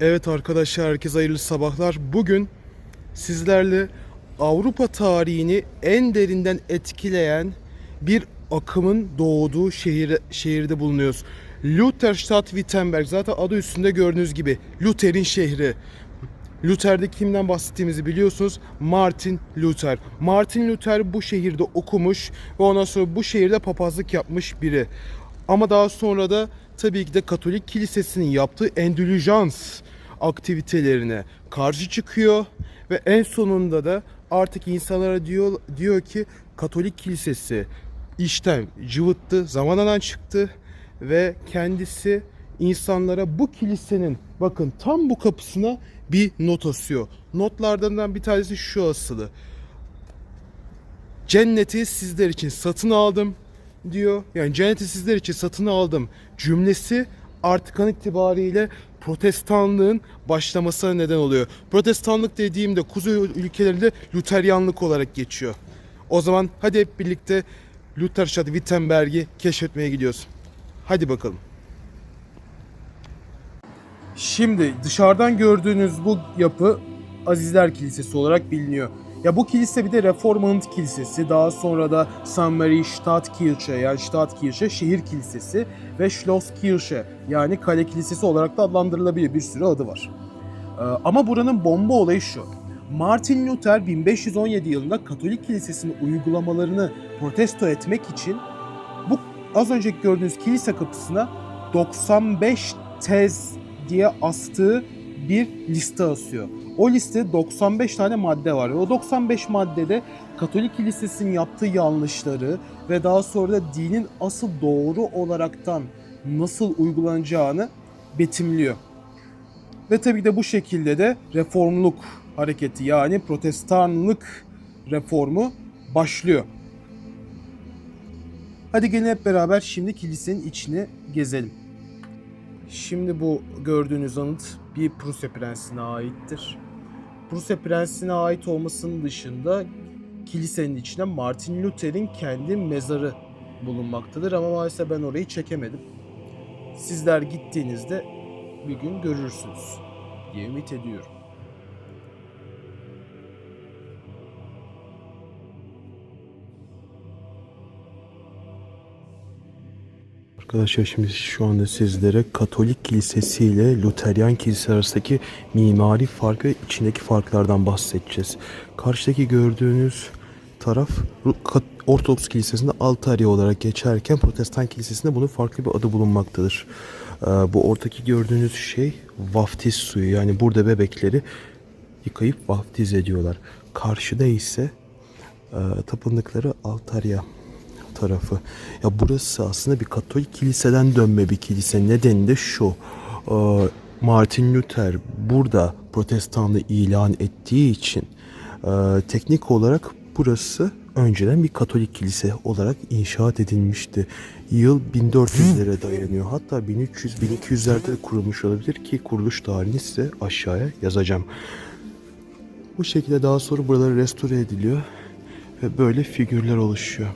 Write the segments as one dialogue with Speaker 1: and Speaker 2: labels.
Speaker 1: Evet arkadaşlar herkese hayırlı sabahlar. Bugün sizlerle Avrupa tarihini en derinden etkileyen bir akımın doğduğu şehir, şehirde bulunuyoruz. Lutherstadt Wittenberg zaten adı üstünde gördüğünüz gibi Luther'in şehri. Luther'de kimden bahsettiğimizi biliyorsunuz. Martin Luther. Martin Luther bu şehirde okumuş ve ondan sonra bu şehirde papazlık yapmış biri. Ama daha sonra da tabii ki de Katolik Kilisesi'nin yaptığı endülüjans aktivitelerine karşı çıkıyor ve en sonunda da artık insanlara diyor diyor ki Katolik Kilisesi işten cıvıttı, zamanadan çıktı ve kendisi insanlara bu kilisenin bakın tam bu kapısına bir not asıyor. Notlardan bir tanesi şu asılı. Cenneti sizler için satın aldım diyor. Yani cenneti sizler için satın aldım cümlesi artık an itibariyle protestanlığın başlamasına neden oluyor. Protestanlık dediğimde kuzey ülkelerinde Luteryanlık olarak geçiyor. O zaman hadi hep birlikte Lutherstadt Wittenberg'i keşfetmeye gidiyoruz. Hadi bakalım. Şimdi dışarıdan gördüğünüz bu yapı Azizler Kilisesi olarak biliniyor. Ya bu kilise bir de Reformant Kilisesi, daha sonra da St. Mary Stadtkirche yani Stadtkirche şehir kilisesi ve Schlosskirche yani kale kilisesi olarak da adlandırılabilir bir sürü adı var. Ee, ama buranın bomba olayı şu. Martin Luther 1517 yılında Katolik Kilisesi'nin uygulamalarını protesto etmek için bu az önceki gördüğünüz kilise kapısına 95 tez diye astığı bir liste asıyor. O liste 95 tane madde var ve o 95 maddede Katolik Kilisesi'nin yaptığı yanlışları ve daha sonra da dinin asıl doğru olaraktan nasıl uygulanacağını betimliyor. Ve tabii de bu şekilde de reformluk hareketi yani protestanlık reformu başlıyor. Hadi gelin hep beraber şimdi kilisenin içini gezelim. Şimdi bu gördüğünüz anıt bir Prusya prensine aittir. Prusya prensine ait olmasının dışında kilisenin içinde Martin Luther'in kendi mezarı bulunmaktadır ama maalesef ben orayı çekemedim. Sizler gittiğinizde bir gün görürsünüz diye ümit ediyorum. Arkadaşlar şimdi şu anda sizlere Katolik Kilisesi ile Luteryan Kilisesi arasındaki mimari fark ve içindeki farklardan bahsedeceğiz. Karşıdaki gördüğünüz taraf Ortodoks Kilisesi'nde altarya olarak geçerken Protestan Kilisesi'nde bunun farklı bir adı bulunmaktadır. Ee, bu ortaki gördüğünüz şey vaftiz suyu yani burada bebekleri yıkayıp vaftiz ediyorlar. Karşıda ise e, tapındıkları altarya tarafı. Ya burası aslında bir Katolik kiliseden dönme bir kilise. Nedeni de şu. e, Martin Luther burada protestanlığı ilan ettiği için e, teknik olarak burası önceden bir Katolik kilise olarak inşaat edilmişti. Yıl 1400'lere dayanıyor. Hatta 1300-1200'lerde de kurulmuş olabilir ki kuruluş tarihini size aşağıya yazacağım. Bu şekilde daha sonra buraları restore ediliyor ve böyle figürler oluşuyor.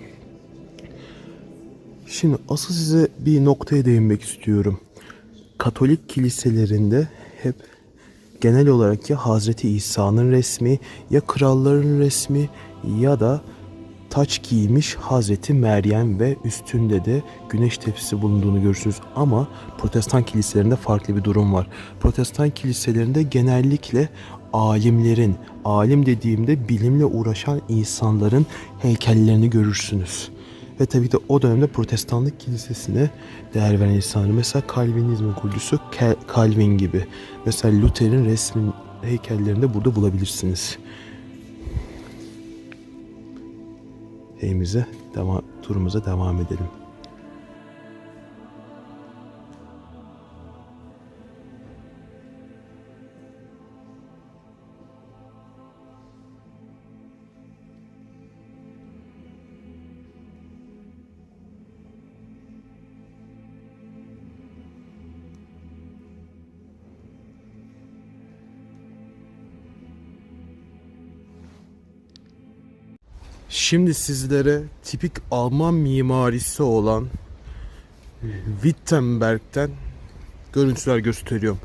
Speaker 1: Şimdi asıl size bir noktaya değinmek istiyorum. Katolik kiliselerinde hep genel olarak ya Hazreti İsa'nın resmi ya kralların resmi ya da taç giymiş Hazreti Meryem ve üstünde de güneş tepsisi bulunduğunu görürsünüz. Ama protestan kiliselerinde farklı bir durum var. Protestan kiliselerinde genellikle alimlerin, alim dediğimde bilimle uğraşan insanların heykellerini görürsünüz. Ve tabii de o dönemde protestanlık kilisesine değer veren insanlar. Mesela Calvinizmin kurucusu Calvin gibi. Mesela Luther'in resmin heykellerini de burada bulabilirsiniz. Şeyimize devam, turumuza devam edelim. Şimdi sizlere tipik Alman mimarisi olan Wittenberg'den görüntüler gösteriyorum.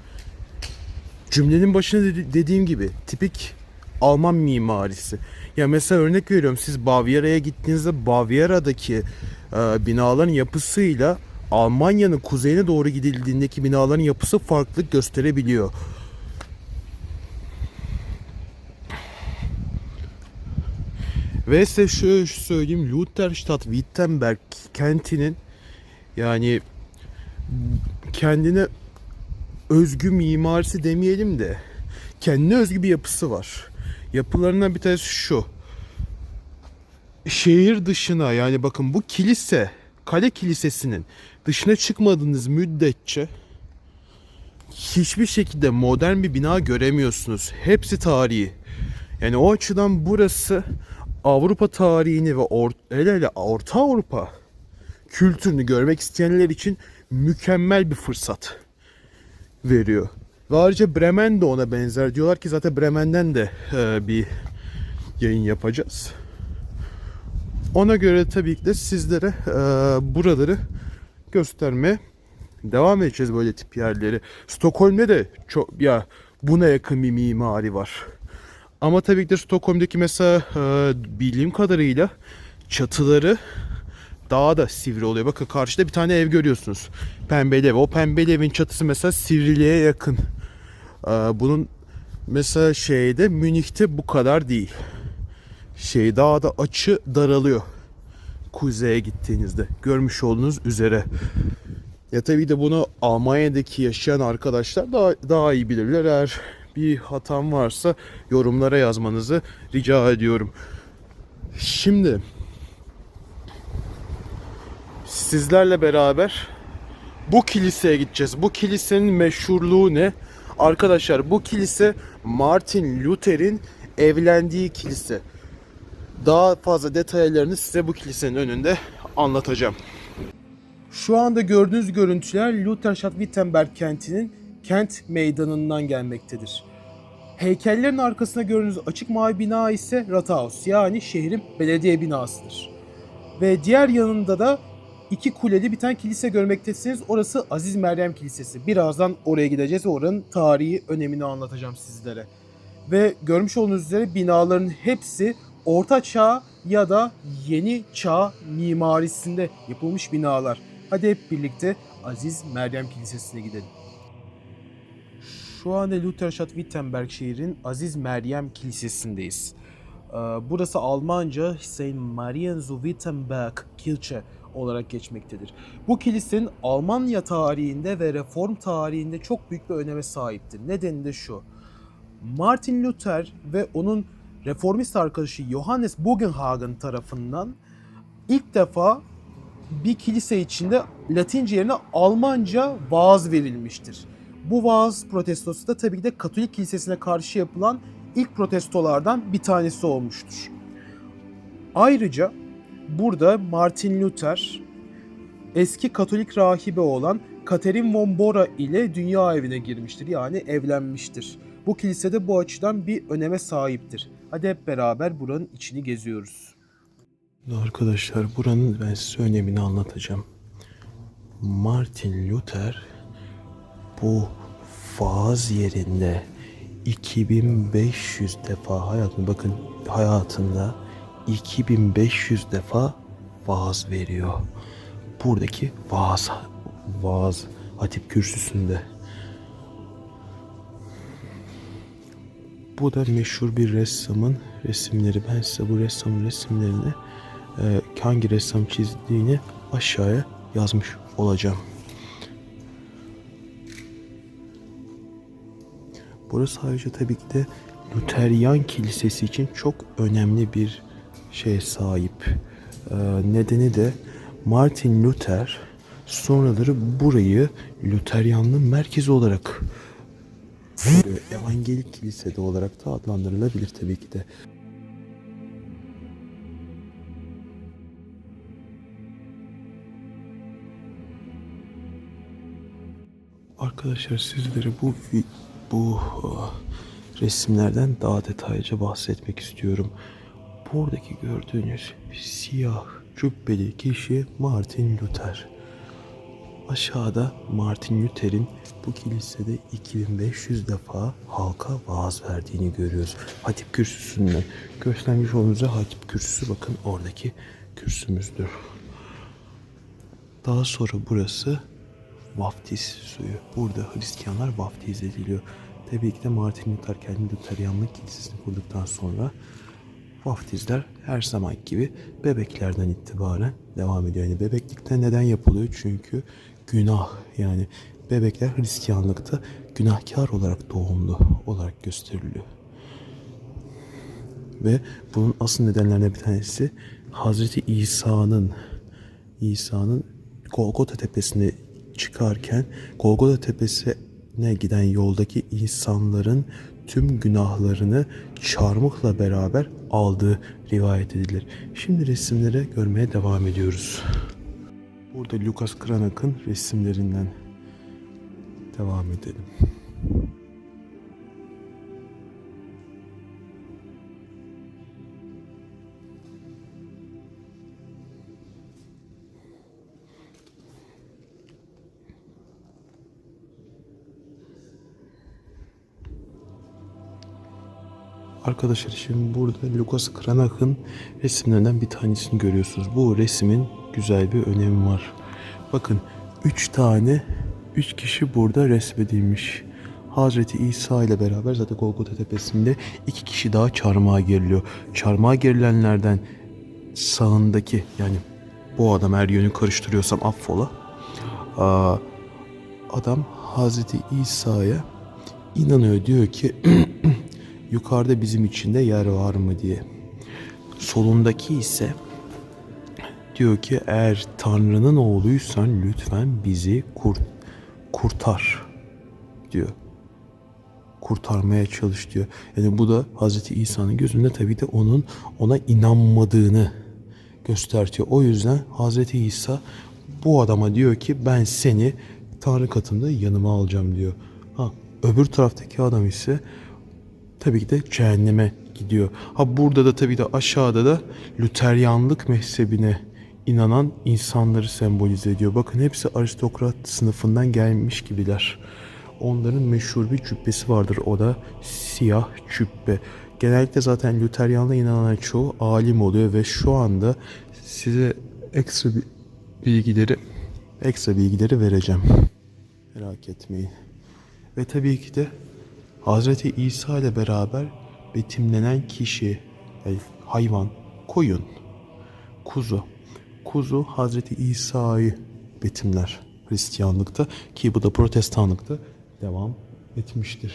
Speaker 1: cümlenin başında dedi- dediğim gibi tipik Alman mimarisi. Ya mesela örnek veriyorum siz Bavyera'ya gittiğinizde Bavyera'daki e, binaların yapısıyla Almanya'nın kuzeyine doğru gidildiğindeki binaların yapısı farklılık gösterebiliyor. Ve size şöyle söyleyeyim Lutherstadt Wittenberg kentinin yani kendine özgü mimarisi demeyelim de kendine özgü bir yapısı var. Yapılarından bir tanesi şu. Şehir dışına yani bakın bu kilise, kale kilisesinin dışına çıkmadığınız müddetçe hiçbir şekilde modern bir bina göremiyorsunuz. Hepsi tarihi. Yani o açıdan burası Avrupa tarihini ve or hele hele Orta Avrupa kültürünü görmek isteyenler için mükemmel bir fırsat veriyor. Ve ayrıca Bremen de ona benzer. Diyorlar ki zaten Bremen'den de e, bir yayın yapacağız. Ona göre tabii ki de sizlere e, buraları göstermeye devam edeceğiz böyle tip yerleri. Stockholm'de de çok ya buna yakın bir mimari var. Ama tabii ki de Stockholm'daki mesela e, bildiğim kadarıyla çatıları daha da sivri oluyor. Bakın karşıda bir tane ev görüyorsunuz. Pembeli ev. O pembeli evin çatısı mesela sivriliğe yakın. Ee, bunun mesela şeyde Münih'te bu kadar değil. Şey daha da açı daralıyor. Kuzeye gittiğinizde. Görmüş olduğunuz üzere. Ya tabii de bunu Almanya'daki yaşayan arkadaşlar daha, daha iyi bilirler. Eğer bir hatam varsa yorumlara yazmanızı rica ediyorum. Şimdi sizlerle beraber bu kiliseye gideceğiz. Bu kilisenin meşhurluğu ne? Arkadaşlar bu kilise Martin Luther'in evlendiği kilise. Daha fazla detaylarını size bu kilisenin önünde anlatacağım. Şu anda gördüğünüz görüntüler Lutherstadt Wittenberg kentinin kent meydanından gelmektedir. Heykellerin arkasında gördüğünüz açık mavi bina ise Rathaus yani şehrin belediye binasıdır. Ve diğer yanında da iki kuleli bir tane kilise görmektesiniz. Orası Aziz Meryem Kilisesi. Birazdan oraya gideceğiz ve oranın tarihi önemini anlatacağım sizlere. Ve görmüş olduğunuz üzere binaların hepsi Orta Çağ ya da Yeni Çağ mimarisinde yapılmış binalar. Hadi hep birlikte Aziz Meryem Kilisesi'ne gidelim. Şu anda Lutherstadt Wittenberg şehrin Aziz Meryem Kilisesi'ndeyiz. Ee, Burası Almanca Saint Marian zu Wittenberg Kirche olarak geçmektedir. Bu kilisenin Almanya tarihinde ve Reform tarihinde çok büyük bir öneme sahiptir. Nedeni de şu. Martin Luther ve onun reformist arkadaşı Johannes Bugenhagen tarafından ilk defa bir kilise içinde Latince yerine Almanca vaaz verilmiştir. Bu vaaz protestosu da tabii ki de Katolik kilisesine karşı yapılan ilk protestolardan bir tanesi olmuştur. Ayrıca burada Martin Luther eski Katolik rahibe olan Catherine von Bora ile dünya evine girmiştir. Yani evlenmiştir. Bu kilisede bu açıdan bir öneme sahiptir. Hadi hep beraber buranın içini geziyoruz. Arkadaşlar buranın ben size önemini anlatacağım. Martin Luther bu vaaz yerinde 2500 defa hayatında bakın hayatında 2500 defa vaaz veriyor. Buradaki vaaz vaaz hatip kürsüsünde. Bu da meşhur bir ressamın resimleri. Ben size bu ressamın resimlerini e, hangi ressam çizdiğini aşağıya yazmış olacağım. Burası ayrıca tabii ki de Luteryan Kilisesi için çok önemli bir şey sahip. Ee, nedeni de Martin Luther sonraları burayı Luteryanlığın merkezi olarak. Evangelik kilisede olarak da adlandırılabilir tabii ki de. Arkadaşlar sizlere bu bu ah, resimlerden daha detaylıca bahsetmek istiyorum. Buradaki gördüğünüz siyah cübbeli kişi Martin Luther. Aşağıda Martin Luther'in bu kilisede 2500 defa halka vaaz verdiğini görüyoruz. Hatip kürsüsünden göstermiş olduğunuz hatip kürsüsü bakın oradaki kürsümüzdür. Daha sonra burası vaftiz suyu. Burada Hristiyanlar vaftiz ediliyor. Tabii ki de Martin Luther kendi Luteryanlık kilisesini kurduktan sonra vaftizler her zaman gibi bebeklerden itibaren devam ediyor. Yani bebeklikte neden yapılıyor? Çünkü günah yani bebekler Hristiyanlıkta günahkar olarak doğumlu olarak gösteriliyor. Ve bunun asıl nedenlerine bir tanesi Hazreti İsa'nın İsa'nın Golgota tepesine çıkarken Golgota tepesine giden yoldaki insanların tüm günahlarını çarmıhla beraber aldığı rivayet edilir. Şimdi resimlere görmeye devam ediyoruz. Burada Lucas Cranach'ın resimlerinden devam edelim. Arkadaşlar şimdi burada Lucas Cranach'ın resimlerinden bir tanesini görüyorsunuz. Bu resmin güzel bir önemi var. Bakın 3 tane 3 kişi burada resmedilmiş. Hazreti İsa ile beraber zaten Golgota tepesinde iki kişi daha çarmıha geriliyor. Çarmıha gerilenlerden sağındaki yani bu adam her yönü karıştırıyorsam affola. Aa, adam Hazreti İsa'ya inanıyor diyor ki yukarıda bizim için de yer var mı diye. Solundaki ise diyor ki eğer Tanrı'nın oğluysan lütfen bizi kurt kurtar diyor. Kurtarmaya çalış diyor. Yani bu da Hazreti İsa'nın gözünde tabii de onun ona inanmadığını göstertiyor. O yüzden Hazreti İsa bu adama diyor ki ben seni Tanrı katında yanıma alacağım diyor. Ha, öbür taraftaki adam ise tabii ki de cehenneme gidiyor. Ha burada da tabii de aşağıda da Lüteryanlık mezhebine inanan insanları sembolize ediyor. Bakın hepsi aristokrat sınıfından gelmiş gibiler. Onların meşhur bir cübbesi vardır. O da siyah cübbe. Genellikle zaten Lüteryanlığa inanan çoğu alim oluyor ve şu anda size ekstra bilgileri ekstra bilgileri vereceğim. Merak etmeyin. Ve tabii ki de Hazreti İsa ile beraber betimlenen kişi, hayvan, koyun, kuzu. Kuzu Hazreti İsa'yı betimler Hristiyanlıkta ki bu da Protestanlıkta devam etmiştir.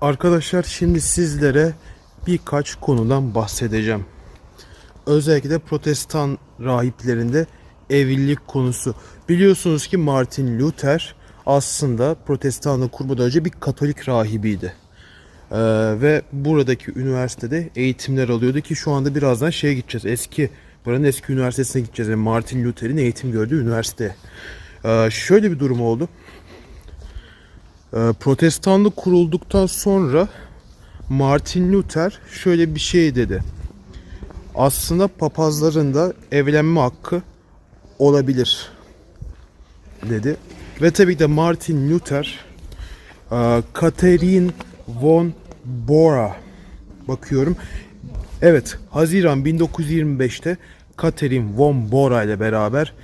Speaker 1: Arkadaşlar şimdi sizlere birkaç konudan bahsedeceğim. Özellikle protestan rahiplerinde evlilik konusu. Biliyorsunuz ki Martin Luther aslında protestanlığı kurmadan önce bir katolik rahibiydi. Ee, ve buradaki üniversitede eğitimler alıyordu ki şu anda birazdan şeye gideceğiz. Eski buranın eski üniversitesine gideceğiz. Yani Martin Luther'in eğitim gördüğü üniversite. Ee, şöyle bir durum oldu. Ee, protestanlık kurulduktan sonra Martin Luther şöyle bir şey dedi. aslında papazların da evlenme hakkı olabilir dedi. Ve tabii de Martin Luther e, Catherine von Bora bakıyorum. Evet, Haziran 1925'te Catherine von Bora ile beraber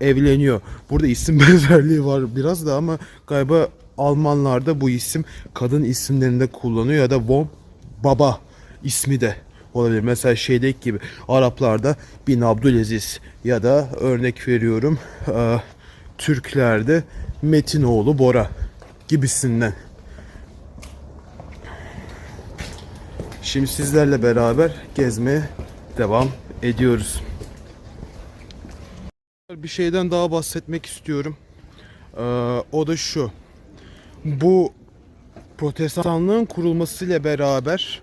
Speaker 1: evleniyor. Burada isim benzerliği var biraz da ama galiba Almanlarda bu isim kadın isimlerinde kullanıyor ya da von baba ismi de olabilir. Mesela şeydeki gibi Araplarda bin Abdülaziz ya da örnek veriyorum e, Türklerde Metinoğlu Bora gibisinden. Şimdi sizlerle beraber gezmeye devam ediyoruz. Bir şeyden daha bahsetmek istiyorum. Ee, o da şu. Bu protestanlığın kurulmasıyla beraber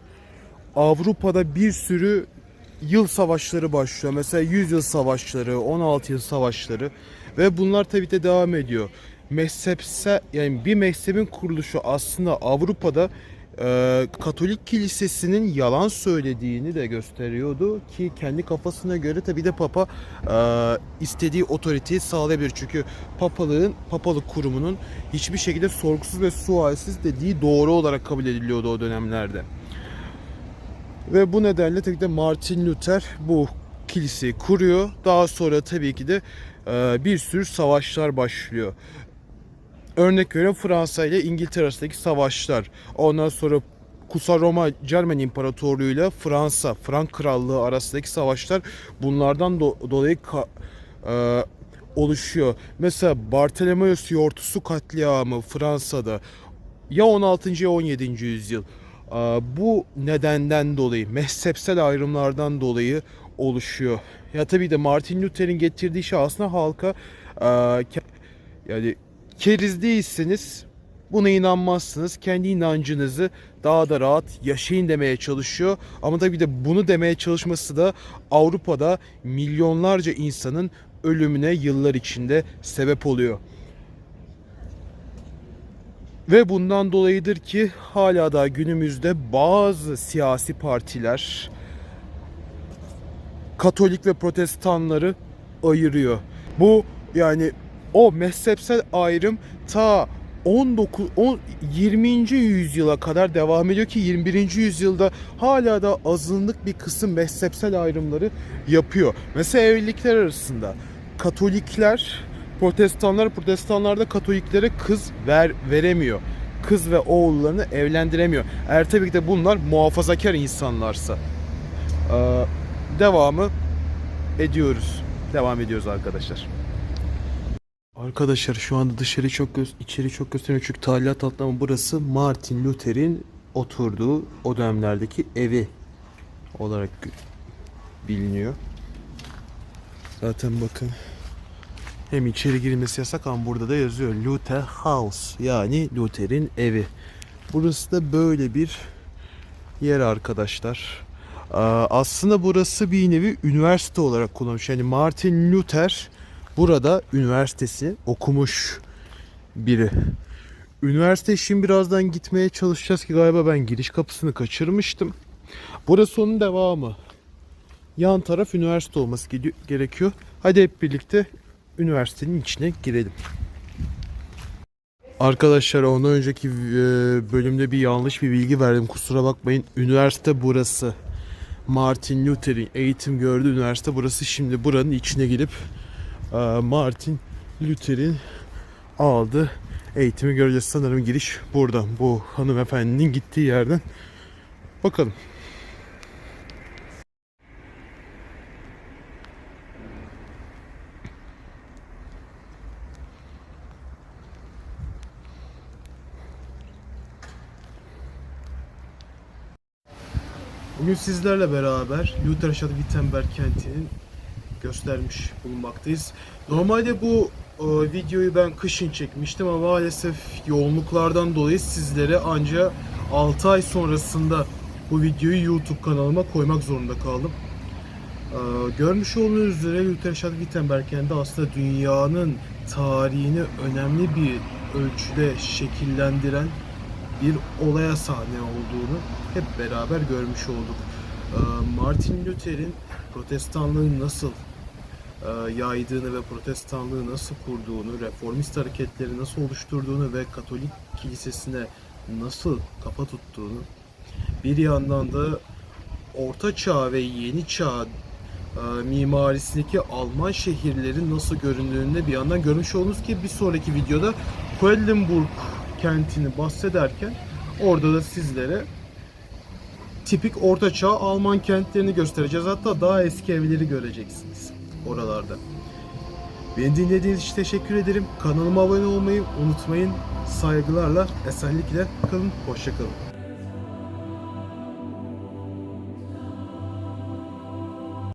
Speaker 1: Avrupa'da bir sürü yıl savaşları başlıyor. Mesela 100 yıl savaşları, 16 yıl savaşları ve bunlar tabii de devam ediyor. Mezhepse yani bir mezhebin kuruluşu aslında Avrupa'da e, Katolik kilisesinin yalan söylediğini de gösteriyordu ki kendi kafasına göre tabii de Papa e, istediği otoriteyi sağlayabilir. Çünkü papalığın, papalık kurumunun hiçbir şekilde sorgusuz ve sualsiz dediği doğru olarak kabul ediliyordu o dönemlerde. Ve bu nedenle tabii de Martin Luther bu kiliseyi kuruyor. Daha sonra tabii ki de e, bir sürü savaşlar başlıyor. Örnek veriyorum Fransa ile İngiltere arasındaki savaşlar. Ondan sonra Kutsal Roma Cermen İmparatorluğu ile Fransa, Frank Krallığı arasındaki savaşlar bunlardan do- dolayı ka- e, oluşuyor. Mesela Bartolomeus Yortusu katliamı Fransa'da ya 16. ya 17. yüzyıl. E, bu nedenden dolayı, mezhepsel ayrımlardan dolayı oluşuyor. Ya tabii de Martin Luther'in getirdiği şey aslında halka e, yani keriz değilsiniz. Buna inanmazsınız. Kendi inancınızı daha da rahat yaşayın demeye çalışıyor. Ama tabii de bunu demeye çalışması da Avrupa'da milyonlarca insanın ölümüne yıllar içinde sebep oluyor. Ve bundan dolayıdır ki hala da günümüzde bazı siyasi partiler Katolik ve Protestanları ayırıyor. Bu yani o mezhepsel ayrım ta 19 10, 20. yüzyıla kadar devam ediyor ki 21. yüzyılda hala da azınlık bir kısım mezhepsel ayrımları yapıyor. Mesela evlilikler arasında Katolikler Protestanlar Protestanlar da Katoliklere kız ver veremiyor. Kız ve oğullarını evlendiremiyor. Eğer tabii ki de bunlar muhafazakar insanlarsa. Ee, devamı ediyoruz. Devam ediyoruz arkadaşlar. Arkadaşlar şu anda dışarı çok göz içeri çok gösteriyor çünkü talimat altında ama burası Martin Luther'in oturduğu o dönemlerdeki evi olarak biliniyor. Zaten bakın hem içeri girilmesi yasak ama burada da yazıyor Luther House yani Luther'in evi. Burası da böyle bir yer arkadaşlar. Aslında burası bir nevi üniversite olarak kullanılmış. Yani Martin Luther burada üniversitesi okumuş biri. Üniversite şimdi birazdan gitmeye çalışacağız ki galiba ben giriş kapısını kaçırmıştım. Burası onun devamı. Yan taraf üniversite olması gerekiyor. Hadi hep birlikte üniversitenin içine girelim. Arkadaşlar ondan önceki e, bölümde bir yanlış bir bilgi verdim. Kusura bakmayın. Üniversite burası. Martin Luther'in eğitim gördüğü üniversite burası. Şimdi buranın içine girip Martin Luther'in aldığı eğitimi göreceğiz. Sanırım giriş buradan. Bu hanımefendinin gittiği yerden. Bakalım. Bugün sizlerle beraber Lutherstadt Wittenberg kentinin göstermiş bulunmaktayız. Normalde bu e, videoyu ben kışın çekmiştim ama maalesef yoğunluklardan dolayı sizlere ancak 6 ay sonrasında bu videoyu YouTube kanalıma koymak zorunda kaldım. E, görmüş olduğunuz üzere Lutherstadt Wittenberg kenti aslında dünyanın tarihini önemli bir ölçüde şekillendiren bir olaya sahne olduğunu hep beraber görmüş olduk. Ee, Martin Luther'in protestanlığı nasıl e, yaydığını ve protestanlığı nasıl kurduğunu, reformist hareketleri nasıl oluşturduğunu ve Katolik kilisesine nasıl kafa tuttuğunu, bir yandan da Orta Çağ ve Yeni Çağ e, mimarisindeki Alman şehirlerin nasıl göründüğünü bir yandan görmüş oldunuz ki bir sonraki videoda Quedlinburg kentini bahsederken orada da sizlere tipik ortaçağ Alman kentlerini göstereceğiz. Hatta daha eski evleri göreceksiniz oralarda. Beni dinlediğiniz için teşekkür ederim. Kanalıma abone olmayı unutmayın. Saygılarla, esenlikle kalın, hoşçakalın.